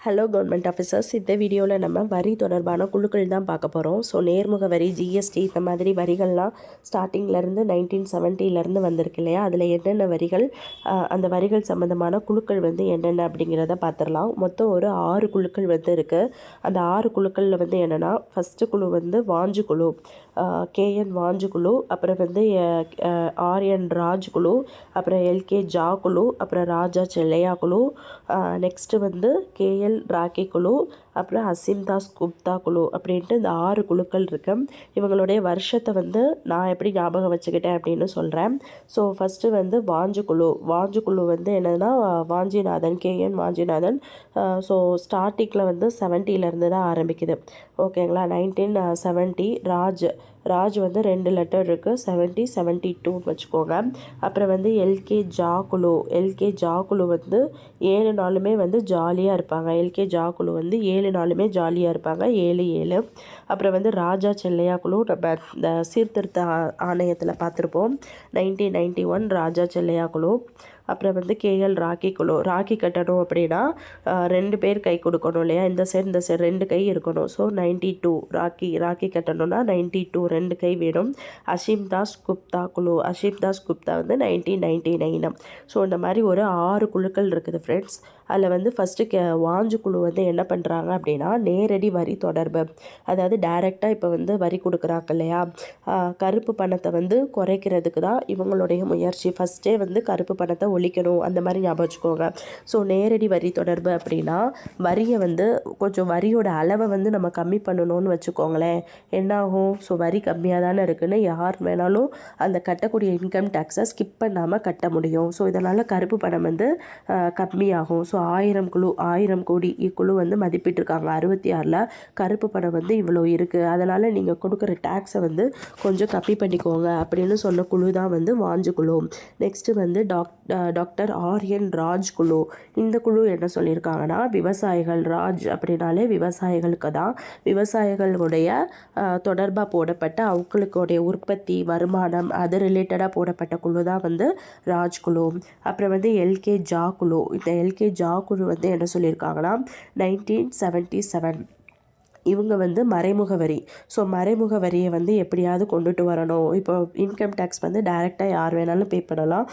Hello government officers இந்த வீடியோவில் நம்ம வரி தொடர்பான குழுக்கள் தான் பார்க்க போகிறோம் ஸோ நேர்முக வரி ஜிஎஸ்டி இந்த மாதிரி வரிகள்லாம் ஸ்டார்டிங்லேருந்து நைன்டீன் செவன்ட்டிலேருந்து வந்திருக்கு இல்லையா? அதில் என்னென்ன வரிகள் அந்த வரிகள் சம்மந்தமான குழுக்கள் வந்து என்னென்ன அப்படிங்கிறத பார்த்துடலாம். மொத்தம் ஒரு ஆறு குழுக்கள் வந்து இருக்குது அந்த ஆறு குழுக்களில் வந்து என்னென்னா ஃபஸ்ட்டு குழு வந்து வாஞ்சு குழு. கேஎன் வாஞ்சு குழு அப்புறம் வந்து ஆர்என் ராஜ் குழு அப்புறம் எல்கே ஜா குழு அப்புறம் ராஜா செல்லையா குழு நெக்ஸ்ட்டு வந்து கேஎல் ராக்கி குழு அப்புறம் அசிம் தாஸ் குப்தா குழு அப்படின்ட்டு இந்த ஆறு குழுக்கள் இருக்கு. இவங்களுடைய வருஷத்தை வந்து நான் எப்படி ஞாபகம் வச்சுக்கிட்டேன் அப்படின்னு சொல்கிறேன் ஸோ ஃபஸ்ட்டு வந்து வாஞ்சு குழு. வாஞ்சு குழு வந்து என்னதுன்னா வாஞ்சிநாதன் கேஎன் வாஞ்சிநாதன். ஸோ ஸ்டார்டிங்கில் வந்து செவன்ட்டிலேருந்து தான் ஆரம்பிக்குது. ஓகேங்களா நைன்டீன் செவன்ட்டி ராஜ். ராஜ் வந்து ரெண்டு லெட்டர் இருக்குது செவன்ட்டி செவன்ட்டி டூன்னு வச்சுக்கோங்க. அப்புறம் வந்து எல்கே ஜா குழு எல்கே ஜா குழு வந்து ஏழு நாளுமே வந்து ஜாலியாக இருப்பாங்க. எல்கே ஜா குழு வந்து ஏழு நாளுமே ஜாலியாக இருப்பாங்க. ஏழு ஏழு. அப்புறம் வந்து ராஜா செல்லையா குழு நம்ம இந்த சீர்திருத்த ஆ- ஆணையத்தில் பார்த்துருப்போம் nineteen ninety one Raja Chelliah குழு அப்புறம் வந்து கேஎல் ராக்கி குழு ராக்கி கட்டணும் அப்படின்னா ரெண்டு பேர் கை கொடுக்கணும் இல்லையா? இந்த சைடு இந்த சைடு ரெண்டு கை இருக்கணும். So ninety two rakhi rakhi கட்டணும்னா ninety two ரெண்டு கை வேணும். அஷீம் தாஸ் குப்தா குழு அஷீம் தாஸ் குப்தா வந்து நைன்டீன் நைன்டி நைனு ஸோ இந்த மாதிரி ஒரு ஆறு குழுக்கள் இருக்குது ஃப்ரெண்ட்ஸ் அதில் வந்து ஃபஸ்ட்டு கே வாஞ்சு குழு வந்து என்ன பண்ணுறாங்க அப்படின்னா நேரடி வரி தொடர்பு. அதாவது டைரெக்டாக இப்போ வந்து வரி கொடுக்குறாங்க இல்லையா? கருப்பு பணத்தை வந்து குறைக்கிறதுக்கு தான் இவங்களுடைய முயற்சி. ஃபஸ்ட்டே வந்து கருப்பு பணத்தை ஒழிக்கணும் அந்த மாதிரி ஞாபகம் வச்சுக்கோங்க. ஸோ நேரடி வரி தொடர்பு அப்படின்னா வரியை வந்து கொஞ்சம் வரியோட அளவை வந்து நம்ம கம்மி பண்ணணும்னு வச்சுக்கோங்களேன். என்ன ஆகும் ஸோ வரி கம்மியாக தானே இருக்குன்னு யார் வேணாலும் அந்த கட்டக்கூடிய இன்கம் டேக்ஸை ஸ்கிப் பண்ணாமல் கட்ட முடியும். ஸோ இதனால் கருப்பு பணம் வந்து கம்மியாகும். ஸோ ஆயிரம் குழு ஆயிரம் கோடி இக்குழு வந்து மதிப்பிட்டிருக்காங்க. அறுபத்தி ஆறில் கருப்பு பணம் வந்து இவ்வளோ இருக்குது அதனால் நீங்கள் கொடுக்குற டேக்ஸை வந்து கொஞ்சம் கம்மி பண்ணிக்கோங்க அப்படின்னு சொன்ன குழு தான் வந்து வாஞ்சு குழு. நெக்ஸ்ட்டு வந்து டாக் டாக்டர் ஆரியன் ராஜ் குழு இந்த குழு என்ன சொல்லியிருக்காங்கன்னா விவசாயிகள் ராஜ் அப்படின்னாலே விவசாயிகளுக்கு தான். விவசாயிகளுடைய தொடர்பாக போடப்பட்ட அவங்களுக்குடைய உற்பத்தி வருமானம் அது ரிலேட்டடாக போடப்பட்ட குழு தான் வந்து ராஜ் குழு அப்புறம் வந்து எல்கே ஜா குழு இந்த எல்கே ஜா குழு வந்து என்ன சொல்லியிருக்காங்கன்னா நைன்டீன் செவன்ட்டி செவன் இவங்க வந்து மறைமுக வரி. ஸோ மறைமுக வரியை வந்து எப்படியாவது கொண்டுட்டு வரணும். இப்போ இன்கம் டேக்ஸ் வந்து டைரெக்டாக யார் வேணாலும் பே பண்ணலாம்.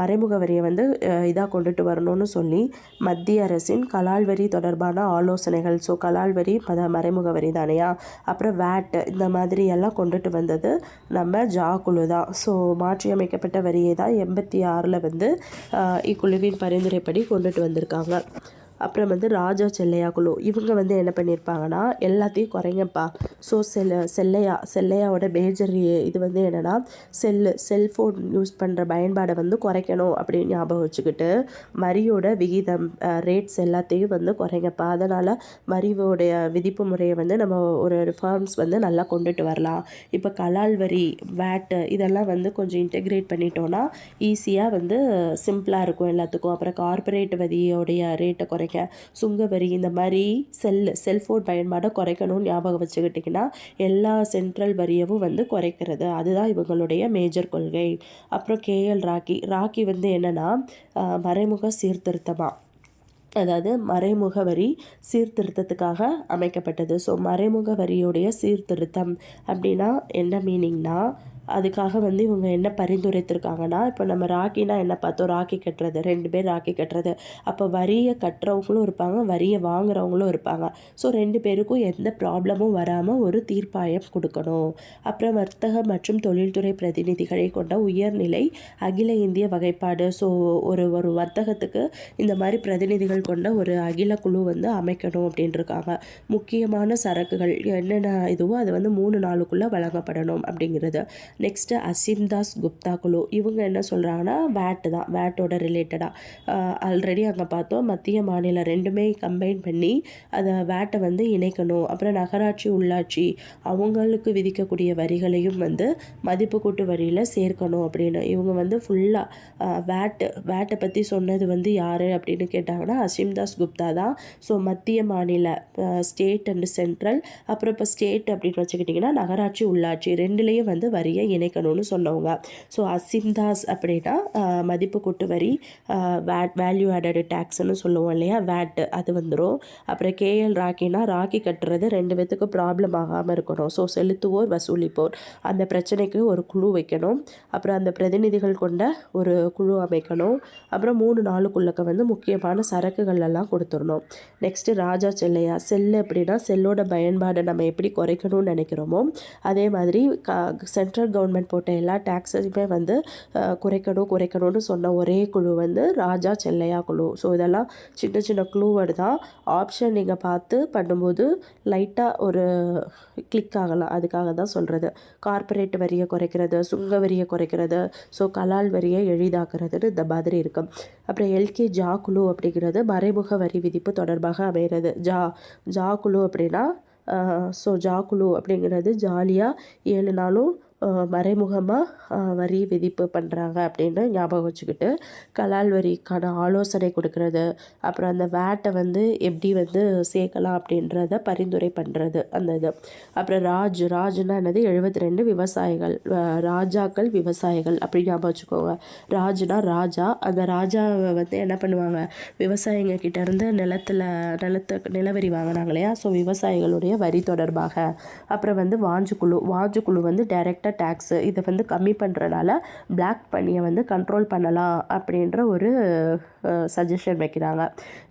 மறைமுக வரியை வந்து இதாக கொண்டுட்டு வரணும்னு சொல்லி மத்திய அரசின் கலால் வரி தொடர்பான ஆலோசனைகள். ஸோ கலால் வரி மத மறைமுக வரி தானையா அப்புறம் வேட் இந்த மாதிரி எல்லாம் கொண்டுட்டு வந்தது நம்ம ஜா குழு தான் ஸோ மாற்றியமைக்கப்பட்ட வரியை தான் எண்பத்தி ஆறில் வந்து இக்குழுவின் பரிந்துரைப்படி கொண்டுட்டு வந்திருக்காங்க. அப்புறம் வந்து ராஜா செல்லையா குழு இவங்க வந்து என்ன பண்ணியிருப்பாங்கன்னா எல்லாத்தையும் குறைங்கப்பா. ஸோ செல்ல செல்லையா செல்லையாவோட மேஜர் இது வந்து என்னென்னா செல்லு செல்ஃபோன் யூஸ் பண்ணுற பயன்பாடை வந்து குறைக்கணும் அப்படின்னு ஞாபகம் வச்சுக்கிட்டு வரியோட விகிதம் ரேட்ஸ் எல்லாத்தையும் வந்து குறைங்கப்பா. அதனால் வரியோடைய விதிப்பு முறையை வந்து நம்ம ஒரு ரிஃபார்ம்ஸ் வந்து நல்லா கொண்டுட்டு வரலாம். இப்போ கலால் வரி வேட்டு இதெல்லாம் வந்து கொஞ்சம் இன்டெகிரேட் பண்ணிட்டோன்னா ஈஸியாக வந்து சிம்பிளாக இருக்கும் எல்லாத்துக்கும். அப்புறம் கார்ப்பரேட் வரியோடைய ரேட்டை குறை குறைக்க சுங்க வரி இந்த மாதிரி செல் செல்ஃபோன் பயன்பாடை குறைக்கணும்னு ஞாபகம் வச்சுக்கிட்டிங்கன்னா எல்லா சென்ட்ரல் வரியவும் வந்து குறைக்கிறது. அதுதான் இவங்களுடைய மேஜர் கொள்கை. அப்புறம் கேஎல் ராக்கி. ராக்கி வந்து என்னென்னா மறைமுக சீர்திருத்தமாக அதாவது மறைமுக வரி சீர்திருத்தத்துக்காக அமைக்கப்பட்டது. ஸோ மறைமுக வரியுடைய சீர்திருத்தம் அப்படின்னா என்ன மீனிங்னா அதுக்காக வந்து இவங்க என்ன பரிந்துரைத்திருக்காங்கன்னா இப்போ நம்ம ராக்கினா என்ன பார்த்தோம்? ராக்கி கட்டுறது. ரெண்டு பேர் ராக்கி கட்டுறது. அப்போ வரியை கட்டுறவங்களும் இருப்பாங்க வரியை வாங்குறவங்களும் இருப்பாங்க. ஸோ ரெண்டு பேருக்கும் எந்த ப்ராப்ளமும் வராமல் ஒரு தீர்ப்பாயம் கொடுக்கணும். அப்புறம் வர்த்தக மற்றும் தொழில்துறை பிரதிநிதிகளை கொண்ட உயர்நிலை அகில இந்திய வகைப்பாடு. ஸோ ஒரு ஒரு வர்த்தகத்துக்கு இந்த மாதிரி பிரதிநிதிகள் கொண்ட ஒரு அகில குழு வந்து அமைக்கணும் அப்படின்ட்டுருக்காங்க முக்கியமான சரக்குகள் என்னென்ன இதுவோ அது வந்து மூணு நாளுக்குள்ளே வழங்கப்படணும் அப்படிங்கிறது. நெக்ஸ்ட்டு அசீம் தாஸ் குப்தா குழு இவங்க என்ன சொல்கிறாங்கன்னா வேட்டு தான். வேட்டோட ரிலேட்டடாக ஆல்ரெடி அங்கே பார்த்தோம். மத்திய மாநில ரெண்டுமே கம்பைன் பண்ணி அதை வேட்டை வந்து இணைக்கணும். அப்புறம் நகராட்சி உள்ளாட்சி அவங்களுக்கு விதிக்கக்கூடிய வரிகளையும் வந்து மதிப்பு கூட்டு வரியில் சேர்க்கணும் அப்படின்னு. இவங்க வந்து ஃபுல்லாக வேட்டு வேட்டை பற்றி சொன்னது வந்து யார் அப்படின்னு கேட்டாங்கன்னா அசீம் தாஸ் குப்தா தான். ஸோ மத்திய மாநில ஸ்டேட் அண்ட் சென்ட்ரல் அப்புறம் இப்போ ஸ்டேட் அப்படின்னு வச்சுக்கிட்டிங்கன்னா நகராட்சி உள்ளாட்சி ரெண்டுலேயும் வந்து வரியை இணைக்கணும்னு சொன்னவங்க. ஸோ அசிந்தாஸ் அப்படின்னா மதிப்பு கூட்டு வரி வேட் வேல்யூ ஆடடு டேக்ஸ்னு சொல்லுவோம் இல்லையா? வேட் அது வந்துடும் அப்புறம் கேஎல் ராக்கினா ராக்கி கட்டுறது ரெண்டு பேத்துக்கும் ப்ராப்ளம் ஆகாமல் இருக்கணும். ஸோ செலுத்துவோர் வசூலிப்போர். அந்த பிரச்சனைக்கு ஒரு குழு வைக்கணும். அப்புறம் அந்த பிரதிநிதிகள் கொண்ட ஒரு குழு அமைக்கணும். அப்புறம் மூணு நாளுக்குள்ளக்க வந்து முக்கியமான சரக்குகள் எல்லாம் கொடுத்துடணும். நெக்ஸ்ட்டு ராஜா செல்லையா? செல்லு அப்படின்னா செல்லோட பயன்பாடை நம்ம எப்படி குறைக்கணும்னு நினைக்கிறோமோ அதே மாதிரி க சென்ட்ரல் கவர்மெண்ட் போட்ட எல்லா டேக்ஸையுமே வந்து குறைக்கணும் குறைக்கணும்னு சொன்ன ஒரே குழு வந்து ராஜா செல்லையா குழு. ஸோ இதெல்லாம் சின்ன சின்ன க்ளூவர்டு தான். ஆப்ஷன் நீங்கள் பார்த்து பண்ணும்போது லைட்டாக ஒரு கிளிக் ஆகலாம். அதுக்காக தான் சொல்கிறது கார்ப்பரேட் வரியை குறைக்கிறது சுங்க வரியை குறைக்கிறது ஸோ கலால் வரியை எளிதாக்குறதுன்னு இந்த மாதிரி இருக்கும் அப்புறம் எல்கே ஜா குழு அப்படிங்கிறது மறைமுக வரி விதிப்பு தொடர்பாக அமைகிறது. ஜா ஜா குழு அப்படின்னா ஸோ ஜா குழு அப்படிங்கிறது ஜாலியாக ஏழு நாளும் மறைமுகமாக வரி விதிப்பு பண்ணுறாங்க அப்படின்னு ஞாபகம் வச்சுக்கிட்டு கலால் வரிக்கான ஆலோசனை கொடுக்கறது அப்புறம் அந்த வேட்டை வந்து எப்படி வந்து சேர்க்கலாம் அப்படின்றத பரிந்துரை பண்ணுறது அந்த இது. அப்புறம் ராஜ் ராஜ்னா என்னது? எழுபத்தி ரெண்டு விவசாயிகள் ராஜாக்கள் விவசாயிகள் அப்படி ஞாபகம் வச்சுக்கோங்க. ராஜ்னா ராஜா அந்த ராஜாவை வந்து என்ன பண்ணுவாங்க? விவசாயிங்க கிட்டேருந்து நிலத்தில் நிலத்தை நிலவரி வாங்கினாங்க இல்லையா? ஸோ விவசாயிகளுடைய வரி தொடர்பாக. அப்புறம் வந்து வாஞ்சுக்குழு வாஞ்சுக்குழு வந்து டைரெக்டாக டேக்ஸு இதை வந்து கம்மி பண்ணுறனால பிளாக் பண்ணியை வந்து கண்ட்ரோல் பண்ணலாம் அப்படின்ற ஒரு சஜஷன் வைக்கிறாங்க.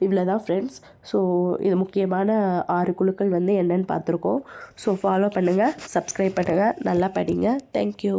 இவ்வளோ தான் ஃப்ரெண்ட்ஸ் ஸோ இது முக்கியமான ஆறு குழுக்கள் வந்து என்னென்னு பார்த்துருக்கோம். ஸோ ஃபாலோ பண்ணுங்கள் சப்ஸ்கிரைப் பண்ணுங்கள் நல்லா படிங்க. தேங்க்யூ